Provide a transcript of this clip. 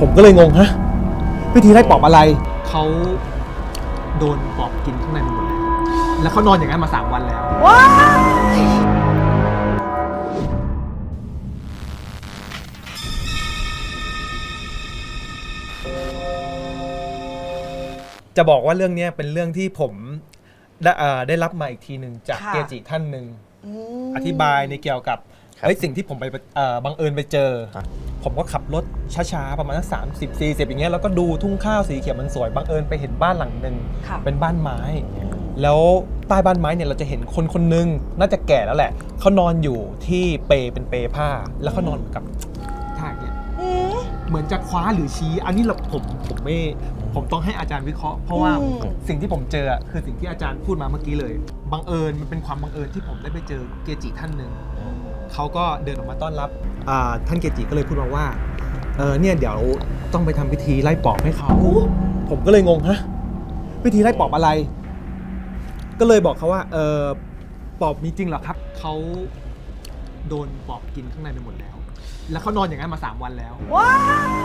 ผมก็เลยงงฮะวิธีไล่ปอบอะไร เขาโดนปอบกินข้างในมันหมดแล้วแล้วเขานอนอย่างนั้นมาสามวันแล้ว ว้ายจะบอกว่าเรื่องเนี้ยเป็นเรื่องที่ผมได้เอ่อได้รับมาอีกทีหนึ่งจากค่ะ เกจิท่านหนึ่งมอธิบายในเกี่ยวกับครับเฮ้ยสิ่งที่ผมไปเอ่อบังเอิญไปเจอครับ ผมก็ขับรถช้าๆ ประมาณสักสามสิบสี่สิบอย่างเงี้ยแล้วก็ดูทุ่งข้าวสีเขียวมันสวยบังเอิญไปเห็นบ้านหลังหนึ่งค่ะ เป็นบ้านไม้ แล้วใต้บ้านไม้เนี่ยเราจะเห็นคนคนหนึงน่าจะแก่แล้วแหละเขานอนอยู่ที่เปลเป็นเปลผ้า แล้วเขานอนกับท่าอย่างเงี้ยอืมเหมือนจะคว้าหรือชี้ อันนี้เราผมผมไม่ ผมต้องให้อาจารย์วิเคราะห์ เพราะว่าอืม สิ่งที่ผมเจออะคือสิ่งที่อาจารย์พูดมาเมื่อกี้เลย บังเอิญมันเป็นความบังเอิญที่ผมได้ไปเจอเกจิท่านหนึ่งเขาก็เดินออกมาต้อนรับอ่าท่านเกจิก็เลยพูดมาว่าเออเนี่ยเดี๋ยวต้องไปทำพิธีไล่ปอบให้เขาผมก็เลยงงฮะพิธีไล่ปอบอะไร ก็เลยบอกเขาว่าเออปอบมีจริงเหรอครับเขาโดนปอบกินข้างในไปหมดแล้ว แล้วเขานอนอย่างนั้นมาสามวันแล้ว ว้าย